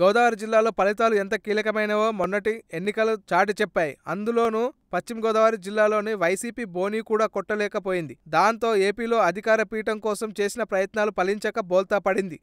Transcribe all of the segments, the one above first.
గోదావరి జిల్లాలో ఫలితాలు ఎంత కీలకమైనవో మొన్నటి ఎన్నికలు చాటి చెప్పాయి. అందులోనూ పశ్చిమ గోదావరి జిల్లాలోని వైసీపీ బోనీ కూడా కొట్టలేకపోయింది. దాంతో ఏపీలో అధికార పీఠం కోసం చేసిన ప్రయత్నాలు ఫలించక బోల్తా పడింది.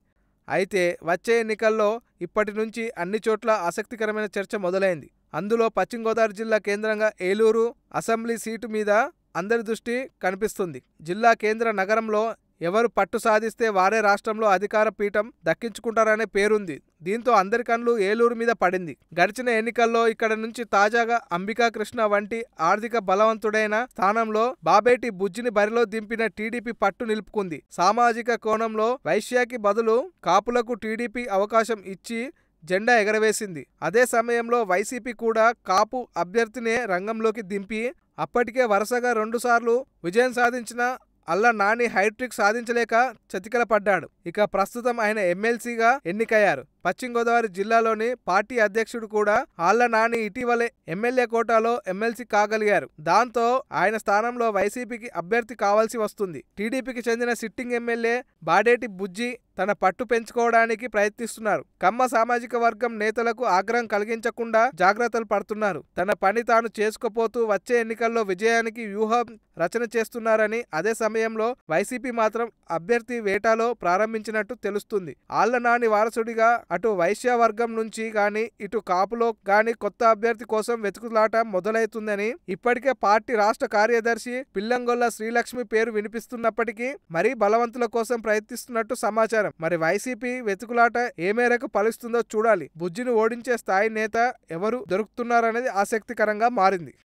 అయితే వచ్చే ఎన్నికల్లో ఇప్పటి నుంచి అన్ని చోట్ల ఆసక్తికరమైన చర్చ మొదలైంది. అందులో పశ్చిమ గోదావరి జిల్లా కేంద్రంగా ఏలూరు అసెంబ్లీ సీటు మీద అందరి దృష్టి కనిపిస్తుంది. జిల్లా కేంద్ర నగరంలో ఎవరు పట్టు సాధిస్తే వారే రాష్ట్రంలో అధికార పీఠం దక్కించుకుంటారనే పేరుంది. దీంతో అందరి కళ్ళు ఏలూరు మీద పడింది. గడిచిన ఎన్నికల్లో ఇక్కడ నుంచి తాజాగా అంబికా కృష్ణ వంటి ఆర్థిక బలవంతుడైన స్థానంలో బాబేటి బుజ్జిని బరిలో దింపిన టీడీపీ పట్టు నిలుపుకుంది. సామాజిక కోణంలో వైశ్యాకి బదులు కాపులకు టీడీపీ అవకాశం ఇచ్చి జెండా ఎగరవేసింది. అదే సమయంలో వైసీపీ కూడా కాపు అభ్యర్థినే రంగంలోకి దింపి అప్పటికే వరుసగా రెండుసార్లు విజయం సాధించిన అల్ల నాని హైట్రిక్ సాధించలేక చతికిల పడ్డాడు ఇక ప్రస్తుతం ఆయన ఎమ్మెల్సీగా ఎన్నికయ్యారు. పశ్చిమ గోదావరి జిల్లాలోని పార్టీ అధ్యక్షుడు కూడా ఆళ్ళ నాని ఇటీవలే ఎమ్మెల్యే కోటాలో ఎమ్మెల్సీ కాగలిగారు. దాంతో ఆయన స్థానంలో వైసీపీకి అభ్యర్థి కావాల్సి వస్తుంది. టీడీపీకి చెందిన సిట్టింగ్ ఎమ్మెల్యే బాడేటి బుజ్జి తన పట్టు పెంచుకోవడానికి ప్రయత్నిస్తున్నారు. కమ్మ సామాజిక వర్గం నేతలకు ఆగ్రహం కలిగించకుండా జాగ్రత్తలు పడుతున్నారు. తన పని తాను చేసుకోపోతూ వచ్చే ఎన్నికల్లో విజయానికి వ్యూహం రచన చేస్తున్నారని అదే సమయంలో వైసీపీ మాత్రం అభ్యర్థి వేటాలో ప్రారంభించినట్టు తెలుస్తుంది. ఆళ్ళ నాని వారసుడిగా అటు వైశ్య వర్గం నుంచి గాని ఇటు కాపులో గాని కొత్త అభ్యర్థి కోసం వెతుకులాట మొదలవుతుందని ఇప్పటికే పార్టీ రాష్ట్ర కార్యదర్శి పిల్లంగొల్ల శ్రీలక్ష్మి పేరు వినిపిస్తున్నప్పటికీ మరీ బలవంతుల కోసం ప్రయత్నిస్తున్నట్టు సమాచారం. మరి వైసీపీ వెతుకులాట ఏ మేరకు ఫలిస్తుందో చూడాలి. బుజ్జిని ఓడించే స్థాయి నేత ఎవరు దొరుకుతున్నారనేది ఆసక్తికరంగా మారింది.